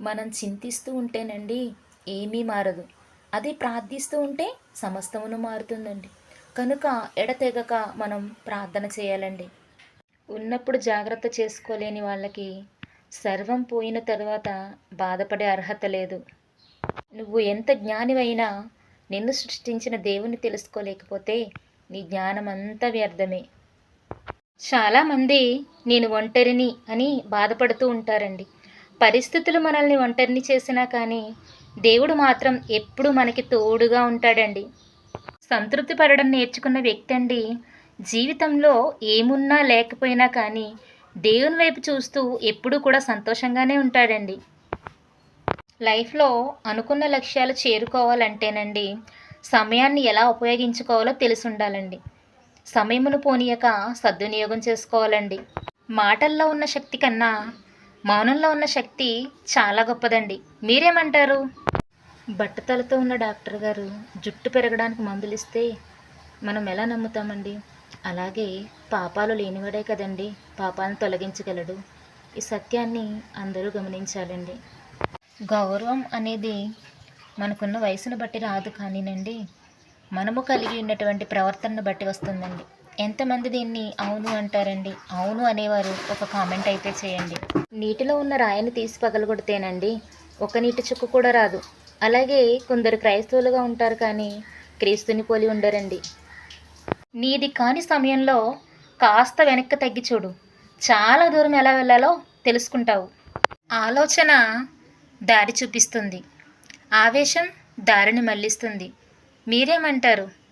మనం చింతిస్తూ ఉంటేనండి ఏమీ మారదు. అది ప్రార్థిస్తూ ఉంటే సమస్తమును మారుతుందండి. కనుక ఎడతెగక మనం ప్రార్థన చేయాలండి. ఉన్నప్పుడు జాగ్రత్త చేసుకోలేని వాళ్ళకి సర్వం పోయిన తర్వాత బాధపడే అర్హత లేదు. నువ్వు ఎంత జ్ఞానివైనా నిన్ను సృష్టించిన దేవుని తెలుసుకోలేకపోతే నీ జ్ఞానం అంతా వ్యర్థమే. చాలామంది నేను ఒంటరిని అని బాధపడుతూ ఉంటారండి. పరిస్థితులు మనల్ని ఒంటరిని చేసినా కానీ దేవుడు మాత్రం ఎప్పుడూ మనకి తోడుగా ఉంటాడండి. సంతృప్తి పడడం నేర్చుకున్న వ్యక్తి అండి. జీవితంలో ఏమున్నా లేకపోయినా కానీ దేవుని వైపు చూస్తూ ఎప్పుడూ కూడా సంతోషంగానే ఉంటాడండి. లైఫ్లో అనుకున్న లక్ష్యాలు చేరుకోవాలంటేనండి సమయాన్ని ఎలా ఉపయోగించుకోవాలో తెలిసి ఉండాలండి సమయమును పోనీయక సద్వినియోగం చేసుకోవాలండి. మాటల్లో ఉన్న శక్తి కన్నా మౌనంలో ఉన్న శక్తి చాలా గొప్పదండి. మీరేమంటారు? బట్టతలతో ఉన్న డాక్టర్ గారు జుట్టు పెరగడానికి మందులు ఇస్తే మనం ఎలా నమ్ముతామండి? అలాగే పాపాలు లేనివాడే కదండి పాపాలను తొలగించగలడు. ఈ సత్యాన్ని అందరూ గమనించాలండి. గౌరవం అనేది మనకున్న వయసును బట్టి రాదు కానీనండి మనము కలిగి ఉన్నటువంటి ప్రవర్తనను బట్టి వస్తుందండి. ఎంతమంది దీన్ని అవును అంటారండి? అవును అనేవారు ఒక కామెంట్ అయితే చేయండి. నీటిలో ఉన్న రాయిని తీసి పగలగొడితేనండి ఒక నీటి చుక్క కూడా రాదు. అలాగే కొందరు క్రైస్తవులుగా ఉంటారు కానీ క్రీస్తుని పోలి ఉండరండి. నీది కాని సమయంలో కాస్త వెనక్కి తగ్గి చూడు. చాలా దూరం ఎలా వెళ్ళాలో తెలుసుకుంటావు. ఆలోచన దారి చూపిస్తుంది. ఆవేశం దారిని మళ్ళిస్తుంది. మీరేమంటారు?